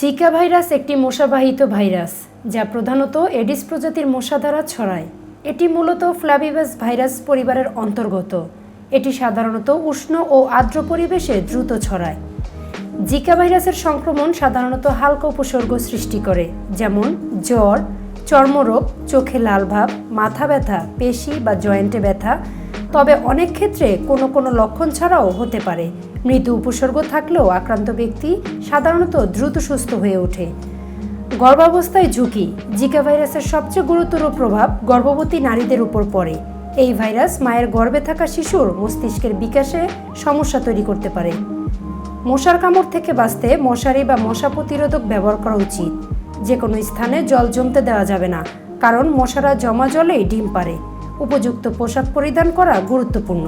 Zika virus একটি মশাবাহিত virus, যা প্রধানত এডিস প্রজাতির মশা দ্বারা ছড়ায়। এটি মূলত ফ্ল্যাবিভাস ভাইরাস পরিবারের অন্তর্গত। এটি সাধারণত উষ্ণ ও আর্দ্র পরিবেশে দ্রুত ছড়ায়। জিকা ভাইরাসের সংক্রমণ সাধারণত হালকা উপসর্গ সৃষ্টি করে, যেমন জ্বর, চর্মরোগ, চোখে লাল ভাব, মাথা ব্যথা, পেশি বা জয়েন্টে ব্যথা তবে অনেক ক্ষেত্রে কোনো কোনো লক্ষণ ছাড়াও হতে পারে। মৃদু উপসর্গ থাকলেও আক্রান্ত ব্যক্তি সাধারণত দ্রুত সুস্থ হয়ে ওঠে। গর্ভাবস্থায় ঝুঁকি, জিকা ভাইরাসের সবচেয়ে গুরুতর প্রভাব গর্ভবতী নারীদের উপর পড়ে। এই ভাইরাস মায়ের গর্ভে থাকা শিশুর মস্তিষ্কের বিকাশে সমস্যা তৈরি করতে পারে। মশার কামড় থেকে বাঁচতে মশারি বা মশা প্রতিরোধক ব্যবহার করা উচিত। যে কোনো স্থানে জল জমতে দেওয়া যাবে না, কারণ মশারা জমা জলেই ডিম পারে উপযুক্ত পোশাক পরিধান করা গুরুত্বপূর্ণ।